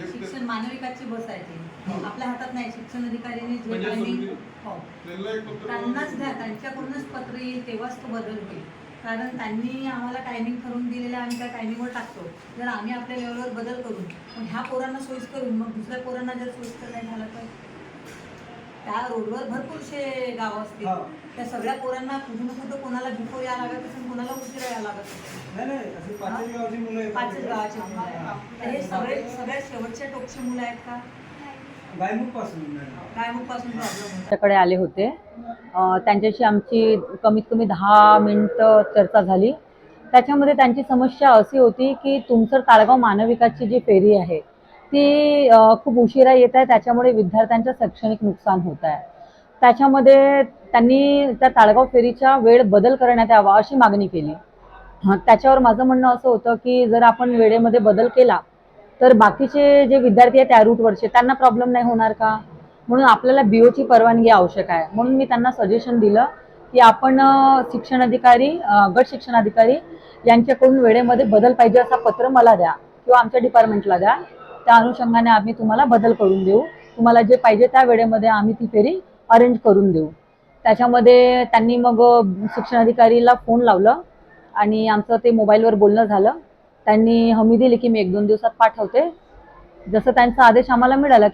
शिक्षण मानविकाची बस आहे ती. हो. आपल्या हातात नाही शिक्षण अधिकाऱ्यांनी जे म्हणजे टायमिंग हो. त्यांनाच द्या त्यांच्याकडूनच पत्र येईल तेव्हाच तो बदल होईल. कारण त्यांनी आम्हाला टायमिंग ठरवून दिलेलं आम्ही त्या टायमिंगवर टाकतो. जर आम्ही आपल्या लेवलवर बदल करून मग ह्या पोरांना सोयीस्कर होईल मग दुसऱ्या पोरांना जर सोयीस्कर नाही झालं तर? त्या रोडवर भरपूरशे गाव असतील. त्या सगळ्या पोरांना कुठं ना कुठं कोणाला भिको यायला लागत असेल कोणाला उशिरा यायला लागत असेल. पाचच गावची मुलं आहेत. पाचच गावाचे मुलं आहेत. तर हे सगळे सगळ्यात शेवटच्या टोकचे मुलं आहेत का? गायमुखपासून मॅडम गायमुखपासून प्रॉब्लेम होता. त्यांच्याकडे आले होते. त्यांच्याशी आमची कमीत कमी दहा मिनिटं चर्चा झाली. त्याच्यामध्ये त्यांची समस्या अशी होती की तुमचं ताळगाव मानविकाची जी फेरी आहे ती खूप उशिरा येत आहे. त्याच्यामुळे विद्यार्थ्यांचं शैक्षणिक नुकसान होत आहे. त्याच्यामध्ये त्यांनी त्या ताळगाव फेरीचा वेळ बदल करण्यात यावा अशी मागणी केली. त्याच्यावर माझं म्हणणं असं होतं की जर आपण वेळेमध्ये बदल केला तर बाकीचे जे विद्यार्थी आहेत त्या रूटवरचे त्यांना प्रॉब्लेम नाही होणार का? म्हणून आपल्याला बीओची परवानगी आवश्यक आहे. म्हणून मी त्यांना सजेशन दिलं की आपण शिक्षण अधिकारी गट शिक्षण अधिकारी यांच्याकडून वेळेमध्ये बदल पाहिजे असा पत्र मला द्या किंवा आमच्या डिपार्टमेंटला द्या. त्या अनुषंगाने आम्ही तुम्हाला बदल करून देऊ. तुम्हाला जे पाहिजे त्या वेळेमध्ये आम्ही ती फेरी अरेंज करून देऊ. त्याच्यामध्ये त्यांनी मग शिक्षण अधिकारीला फोन लावलं. आणि आमचं ते मोबाईलवर बोलणं झालं. त्यांनी हमी दिली की मी एक दोन दिवसात पाठवते. जसं त्यांचा आदेश आम्हाला मिळाला